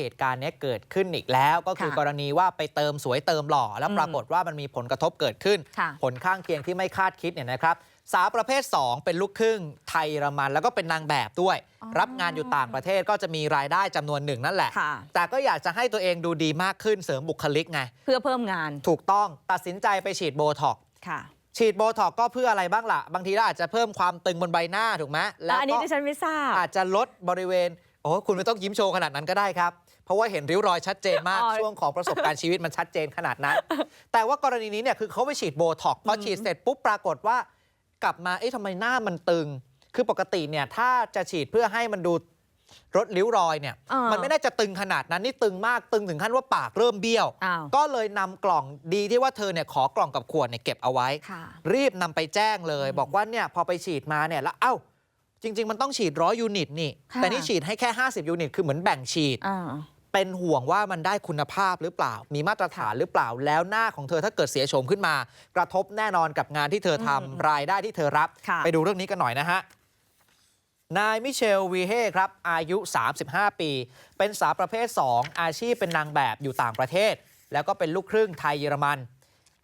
เหตุการณ์เนี้ยเกิดขึ้นอีกแล้ว ก็คือค่ะกรณีว่าไปเติมสวยเติมหล่อ แล้วอืมปรากฏว่ามันมีผลกระทบเกิดขึ้นค่ะผลข้างเคียงที่ไม่คาดคิดเนี่ยนะครับสาวประเภท 2 เป็นลูกครึ่งไทยเยอรมัน แล้วก็เป็นนางแบบด้วยอ๋อรับงานอยู่ต่างประเทศก็จะมีรายได้จำนวนหนึ่งนั่นแหละค่ะแต่ก็อยากจะให้ตัวเองดูดีมากขึ้นเสริมบุคลิกไง เพื่อเพิ่มงานถูกต้องตัดสินใจไปฉีดโบท็อกซ์ค่ะฉีดโบท็อกซ์ก็เพื่ออะไรบ้างล่ะ บางทีเราอาจจะเพิ่มความตึงบนใบหน้าถูกไหมแล้วอันนี้ก็ดิฉันไม่ทราบอาจจะลดบริเวณโอ้คุณไม่ต้องยิ้มโชว์ขนาดนั้นก็ได้ครับเพ ราะว่าเห็นริ้วรอยชัดเจนมากอ๋อช่วงของประสบการณ์ชีวิตมันชัดเจนขนาดนั้น แต่ว่ากรณีนี้เนี่ยคือเขาไปฉีดโบท็อกซ์พอฉีดเสร็จปุ๊บปรากฏว่ากลับมาเอ๊ะทำไมหน้ามันตึง คือปกติเนี่ยถ้าจะฉีดเพื่อให้มันดูลดริ้วรอยเนี่ยอ่ามัมันไม่น่าจะตึงขนาดนั้นนี่ตึงมากตึงถึงขั้นว่าปากเริ่มเบี้ยวอ้าวก็เลยนำกล่องดีที่ว่าเธอเนี่ยขอกล่องกับขวดเนี่ยเก็บเอาไว้ค่ะรีบนำไปแจ้งเลยอืมบอกว่าเนี่ยพอไปฉีดมาเนี่ยแล้วเอ้า จริง ๆ มันต้องฉีดร้อยยูนิตนี่ค่ะแต่นี่ฉีดให้แค่ 50 ยูนิต คือเหมือนแบ่งฉีดอ่า เป็นห่วงว่ามันได้คุณภาพหรือเปล่า มีมาตรฐานหรือเปล่า แล้วหน้าของเธอถ้าเกิดเสียโฉมขึ้นมา กระทบแน่นอนกับงานที่เธอทำอืมรายได้ที่เธอรับค่ะไปดูเรื่องนี้กันหน่อยนะฮะนายมิเชลวีเฮ่ครับ อายุ 35 ปี เป็นสาวประเภท 2 อาชีพเป็นนางแบบอยู่ต่างประเทศ แล้วก็เป็นลูกครึ่งไทยเยอรมัน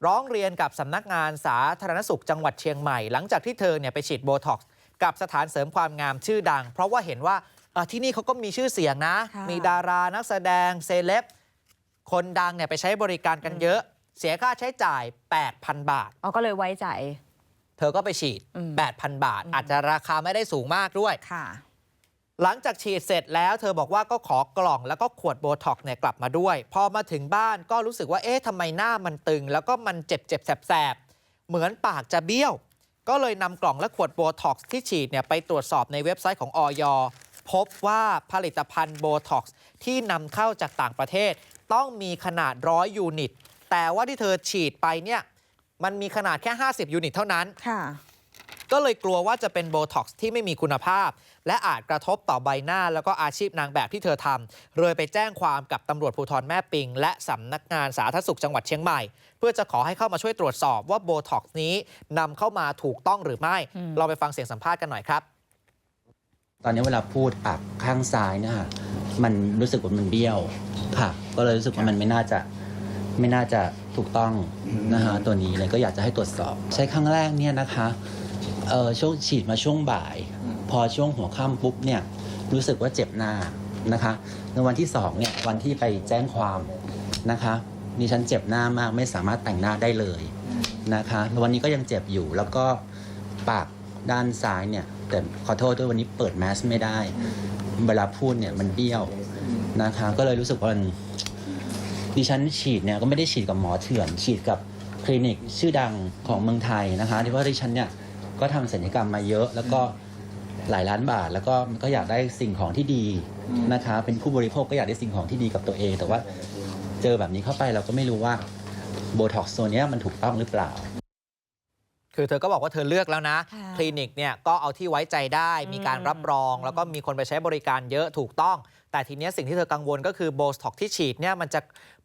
ร้องเรียนกับสำนักงานสาธารณสุขจังหวัดเชียงใหม่ หลังจากที่เธอเนี่ยไปฉีดโบท็อกซ์กับสถานเสริมความงามชื่อดัง เพราะว่าเห็นว่าอะ ที่นี่เขาก็มีชื่อเสียงนะค่ะมีดารานักแสดงเซเลบคนดังเนี่ยไปใช้บริการกันเยอะ เสียค่าใช้จ่าย 8,000 บาทอ๋อก็เลยไว้ใจ เธอก็ไปฉีดอืม8,000 บาทอืมอาจจะราคาไม่ได้สูงมากด้วยค่ะ หลังจากฉีดเสร็จแล้ว เธอบอกว่าก็ขอกล่องแล้วก็ขวดโบท็อกซ์เนี่ยกลับมาด้วย พอมาถึงบ้านก็รู้สึกว่าเอ๊ะทำไมหน้ามันตึง แล้วก็มันเจ็บเจ็บแสบแสบๆเหมือนปากจะเบี้ยว ก็เลยนำกล่องและขวดโบท็อกซ์ที่ฉีดเนี่ยไปตรวจสอบในเว็บไซต์ของออย พบว่าผลิตภัณฑ์โบท็อกซ์ที่นำเข้าจากต่างประเทศ ต้องมีขนาดร้อยยูนิต แต่ว่าที่เธอฉีดไปเนี่ยมันมีขนาดแค่ 50 ยูนิตเท่านั้นค่ะก็เลยกลัวว่าจะเป็นโบท็อกซ์ที่ไม่มีคุณภาพ และอาจกระทบต่อใบหน้าแล้วก็อาชีพนางแบบที่เธอทำเลยไปแจ้งความกับตำรวจภูธรแม่ปิง และสำนักงานสาธารณสุขจังหวัดเชียงใหม่ เพื่อจะขอให้เข้ามาช่วยตรวจสอบว่าโบท็อกซ์นี้นำเข้ามาถูกต้องหรือไม่อืมเราไปฟังเสียงสัมภาษณ์กันหน่อยครับ ตอนนี้เวลาพูดปากข้างซ้ายเนี่ยค่ะมันรู้สึกว่ามันเบี้ยวค่ะ ก็เลยรู้สึกว่ามันไม่น่าจะไม่น่าจะถูกต้องนะคะตัวนี้เลยก็อยากจะให้ตรวจสอบ ใช้ครั้งแรกเนี่ยนะคะเออช่วงฉีดมาช่วงบ่าย พอช่วงหัวค่ำปุ๊บเนี่ยรู้สึกว่าเจ็บหน้านะคะ ในวันที่สองเนี่ยวันที่ไปแจ้งความนะคะดิฉันเจ็บหน้ามากไม่สามารถแต่งหน้าได้เลยนะคะแล้ววันนี้ก็ยังเจ็บอยู่แล้วก็ปากด้านซ้ายเนี่ย แต่ขอโทษด้วยวันนี้เปิดแมสไม่ได้ เวลาพูดเนี่ยมันเบี้ยวนะคะ ก็เลยรู้สึกว่าดิฉันฉีดเนี่ยก็ไม่ได้ฉีดกับหมอเถื่อน ฉีดกับคลินิกชื่อดังของเมืองไทยนะคะที่ว่าดิฉันเนี่ยก็ทำศัลยกรรมมาเยอะ แล้วก็หลายล้านบาท แล้วก็ก็อยากได้สิ่งของที่ดีนะคะ เป็นผู้บริโภคก็อยากได้สิ่งของที่ดีกับตัวเอง แต่ว่าเจอแบบนี้เข้าไปเราก็ไม่รู้ว่าโบท็อกซ์ตัวนี้มันถูกต้องหรือเปล่า คือเธอก็บอกว่าเธอเลือกแล้วนะค่ะคลินิกเนี่ยก็เอาที่ไว้ใจได้มีการรับรองอืมแล้วก็มีคนไปใช้บริการเยอะถูกต้อง แต่ทีเนี้ยสิ่งที่เธอกังวลก็คือโบสท็อกที่ฉีดเนี่ยมันจะ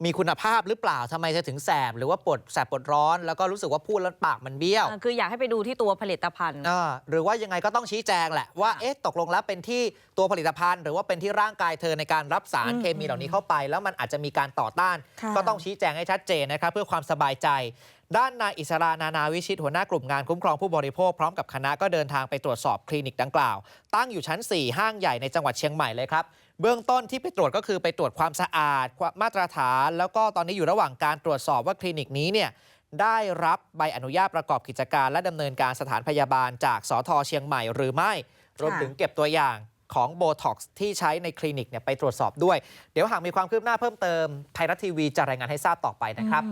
มีคุณภาพหรือเปล่าทำไมเธอถึงแสบ หรือว่าปวดแสบปวดร้อน แล้วก็รู้สึกว่าพูดแล้วปากมันเบี้ยวอ่าคืออยากให้ไปดูที่ตัวผลิตภัณฑ์เออหรือว่ายังไงก็ต้องชี้แจงแหละว่าค่ะเอ๊ะตกลงแล้วเป็นที่ตัวผลิตภัณฑ์ หรือว่าเป็นที่ร่างกายเธอในการรับสารอืมเคมีเหล่านี้เข้าไป แล้วมันอาจจะมีการต่อต้านค่ะก็ต้องชี้แจงให้ชัดเจนนะครับเพื่อความสบายใจ ด้านนายอิสรานานาวิชิตหัวหน้ากลุ่มงานคุ้มครองผู้บริโภคพร้อมกับคณะก็เดินทางไปตรวจสอบคลินิกดังกล่าว ตั้งอยู่ชั้น 4 ห้างใหญ่ในจังหวัดเชียงใหม่เลยครับ เบื้องต้นที่ไปตรวจก็คือไปตรวจความสะอาดมมาตรฐาน แล้วก็ตอนนี้อยู่ระหว่างการตรวจสอบว่าคลินิกนี้เนี่ยได้รับใบอนุญาตประกอบกิจการ และดำเนินการสถานพยาบาลจากสทเชียงใหม่หรือไม่ รวมถึงเก็บตัวอย่างของโบท็อกซ์ที่ใช้ในคลินิกเนี่ยไปตรวจสอบด้วย เดี๋ยวหากมีความคืบหน้าเพิ่มเติมไทยรัฐทีวีจะรายงานให้ทราบต่อไปนะครับ